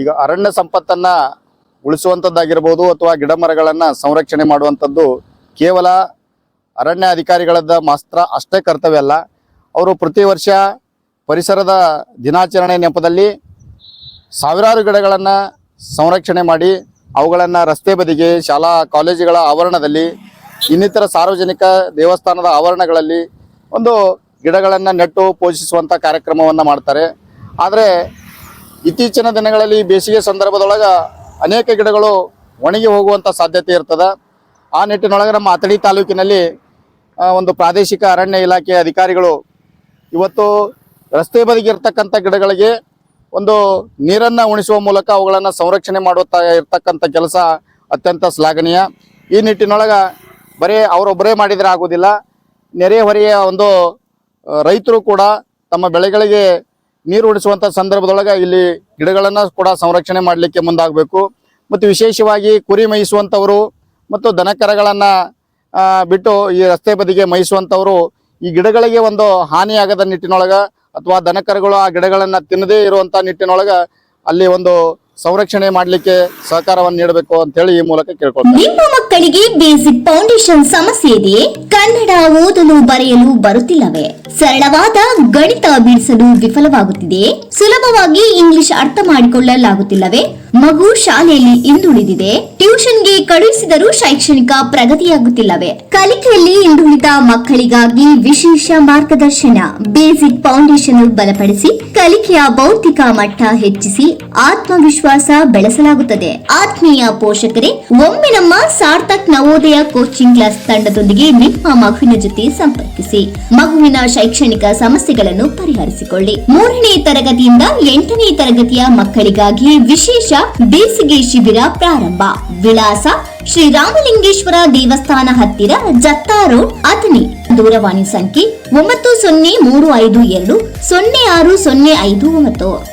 ಈಗ ಅರಣ್ಯ ಸಂಪತ್ತನ್ನ ಉಳಿಸುವಂಥದ್ದಾಗಿರ್ಬೋದು ಅಥವಾ ಗಿಡ ಮರಗಳನ್ನು ಸಂರಕ್ಷಣೆ ಮಾಡುವಂಥದ್ದು ಕೇವಲ ಅರಣ್ಯ ಅಧಿಕಾರಿಗಳದ್ದ ಮಾತ್ರ ಅಷ್ಟೇ ಕರ್ತವ್ಯ ಅಲ್ಲ. ಅವರು ಪ್ರತಿ ವರ್ಷ ಪರಿಸರದ ದಿನಾಚರಣೆ ನೆಪದಲ್ಲಿ ಸಾವಿರಾರು ಗಿಡಗಳನ್ನು ಸಂರಕ್ಷಣೆ ಮಾಡಿ ಅವುಗಳನ್ನು ರಸ್ತೆ ಬದಿಗೆ, ಶಾಲಾ, ಕಾಲೇಜುಗಳ ಆವರಣದಲ್ಲಿ, ಇನ್ನಿತರ ಸಾರ್ವಜನಿಕ ದೇವಸ್ಥಾನದ ಆವರಣಗಳಲ್ಲಿ ಒಂದು ಗಿಡಗಳನ್ನು ನೆಟ್ಟು ಪೋಷಿಸುವಂಥ ಕಾರ್ಯಕ್ರಮವನ್ನು ಮಾಡ್ತಾರೆ. ಆದರೆ ಇತ್ತೀಚಿನ ದಿನಗಳಲ್ಲಿ ಬೇಸಿಗೆ ಸಂದರ್ಭದೊಳಗೆ ಅನೇಕ ಗಿಡಗಳು ಒಣಗಿ ಹೋಗುವಂಥ ಸಾಧ್ಯತೆ ಇರ್ತದೆ. ಆ ನಿಟ್ಟಿನೊಳಗೆ ನಮ್ಮ ಅತಡಿ ತಾಲೂಕಿನಲ್ಲಿ ಒಂದು ಪ್ರಾದೇಶಿಕ ಅರಣ್ಯ ಇಲಾಖೆ ಅಧಿಕಾರಿಗಳು ಇವತ್ತು ರಸ್ತೆ ಬದಿಗೆ ಇರ್ತಕ್ಕಂಥ ಗಿಡಗಳಿಗೆ ಒಂದು ನೀರನ್ನು ಉಣಿಸುವ ಮೂಲಕ ಅವುಗಳನ್ನು ಸಂರಕ್ಷಣೆ ಮಾಡುತ್ತಾ ಇರ್ತಕ್ಕಂಥ ಕೆಲಸ ಅತ್ಯಂತ ಶ್ಲಾಘನೀಯ. ಈ ನಿಟ್ಟಿನೊಳಗೆ ಬರೀ ಅವರೊಬ್ಬರೇ ಮಾಡಿದರೆ ಆಗೋದಿಲ್ಲ. ನೆರೆಹೊರೆಯ ಒಂದು ರೈತರು ಕೂಡ ತಮ್ಮ ಬೆಳೆಗಳಿಗೆ ನೀರು ಉಳಿಸುವಂತ ಸಂದರ್ಭದೊಳಗೆ ಇಲ್ಲಿ ಗಿಡಗಳನ್ನು ಕೂಡ ಸಂರಕ್ಷಣೆ ಮಾಡಲಿಕ್ಕೆ ಮುಂದಾಗಬೇಕು. ಮತ್ತು ವಿಶೇಷವಾಗಿ ಕುರಿ ಮೇಯಿಸುವಂಥವರು ಮತ್ತು ದನಕರಗಳನ್ನು ಬಿಟ್ಟು ಈ ರಸ್ತೆ ಬದಿಗೆ ಮೇಯಿಸುವಂಥವರು ಈ ಗಿಡಗಳಿಗೆ ಒಂದು ಹಾನಿಯಾಗದ ನಿಟ್ಟಿನೊಳಗೆ ಅಥವಾ ದನಕರಗಳು ಆ ಗಿಡಗಳನ್ನು ತಿನ್ನದೇ ಇರುವಂಥ ನಿಟ್ಟಿನೊಳಗೆ ಅಲ್ಲಿ ಒಂದು ಸಂರಕ್ಷಣೆ ಮಾಡಲಿಕ್ಕೆ ಸಹಕಾರವನ್ನು ನೀಡಬೇಕು ಅಂತ ಹೇಳಿ ಈ ಮೂಲಕ ಕೇಳ್ಕೊಳ್ತೀನಿ. ನಿಮ್ಮ ಮಕ್ಕಳಿಗೆ ಬೇಸಿಕ್ ಫೌಂಡೇಶನ್ ಸಮಸ್ಯೆ ಇದೆಯೇ? ಕನ್ನಡ ಓದಲು ಬರೆಯಲು ಬರುತ್ತಿಲ್ಲವೇ? ಸರಳವಾದ ಗಣಿತ ಬಿಡಿಸಲು ವಿಫಲವಾಗುತ್ತಿದೆ. ಸುಲಭವಾಗಿ ಇಂಗ್ಲಿಷ್ ಅರ್ಥ ಮಾಡಿಕೊಳ್ಳಲಾಗುತ್ತಿಲ್ಲವೇ? ಮಗು ಶಾಲೆಯಲ್ಲಿ ಹಿಂದುಳಿದಿದೆ. ಟ್ಯೂಷನ್ಗೆ ಕಳುಹಿಸಿದರೂ ಶೈಕ್ಷಣಿಕ ಪ್ರಗತಿಯಾಗುತ್ತಿಲ್ಲವೇ? ಕಲಿಕೆಯಲ್ಲಿ ಹಿಂದುಳಿದ ಮಕ್ಕಳಿಗಾಗಿ ವಿಶೇಷ ಮಾರ್ಗದರ್ಶನ, ಬೇಸಿಕ್ ಫೌಂಡೇಶನ್ ಬಲಪಡಿಸಿ ಕಲಿಕೆಯ ಭೌತಿಕ ಮಟ್ಟ ಹೆಚ್ಚಿಸಿ ಆತ್ಮವಿಶ್ವಾಸ ಬೆಳೆಸಲಾಗುತ್ತದೆ. ಆತ್ಮೀಯ ಪೋಷಕರೇ, ಒಮ್ಮೆ ನಮ್ಮ ಸಾರ್ಥಕ್ ನವೋದಯ ಕೋಚಿಂಗ್ ಕ್ಲಾಸ್ ತಂಡದೊಂದಿಗೆ ನಿಮ್ಮ ಮಗುವಿನ ಜೊತೆ ಸಂಪರ್ಕಿಸಿ. ಮಗುವಿನ ಶೈಕ್ಷಣಿಕ ಸಮಸ್ಯೆಗಳನ್ನು ಪರಿಹರಿಸಿಕೊಳ್ಳಿ. ಮೂರನೇ ತರಗತಿಯಿಂದ ಎಂಟನೇ ತರಗತಿಯ ಮಕ್ಕಳಿಗಾಗಿ ವಿಶೇಷ ಬೇಸಿಗೆ ಶಿಬಿರ ಪ್ರಾರಂಭ. ವಿಳಾಸ ಶ್ರೀರಾಮಲಿಂಗೇಶ್ವರ ದೇವಸ್ಥಾನ ಹತ್ತಿರ ಜತ್ತಾ ರೋಡ್, ಅಥಣಿ. ದೂರವಾಣಿ ಸಂಖ್ಯೆ ಒಂಬತ್ತು ಸೊನ್ನೆ ಮೂರು ಐದು ಎರಡು ಸೊನ್ನೆ ಆರು ಸೊನ್ನೆ ಐದು ಒಂಬತ್ತು.